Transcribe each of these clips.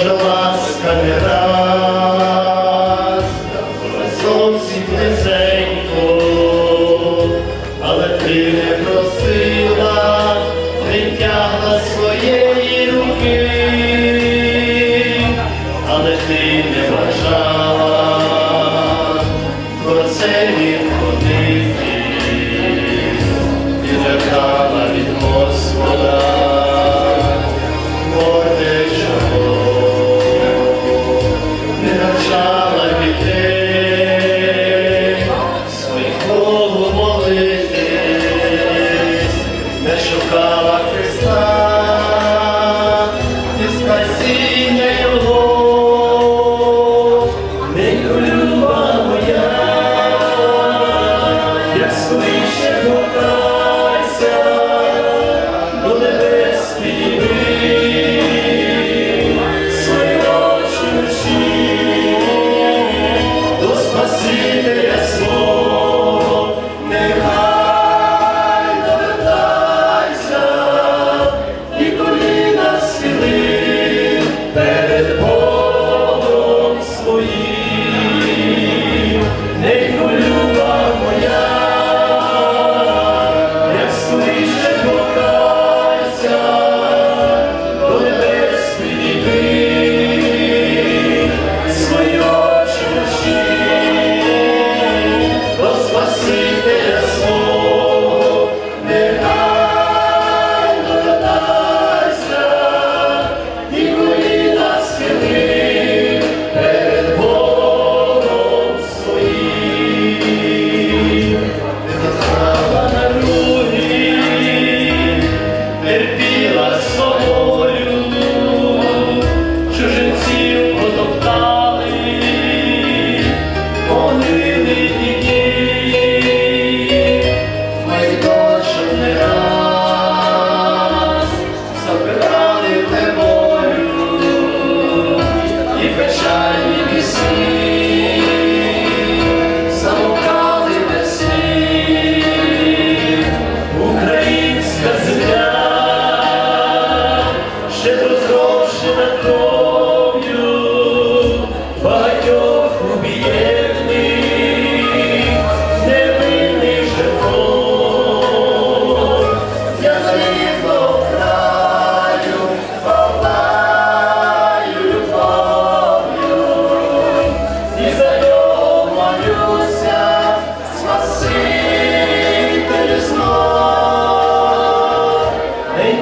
Божа ласка не раз, зовсім низенько, але ти не просила, не тягла своєї руки, але ти не бажала, про це він ходив. Jesus.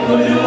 Hallelujah.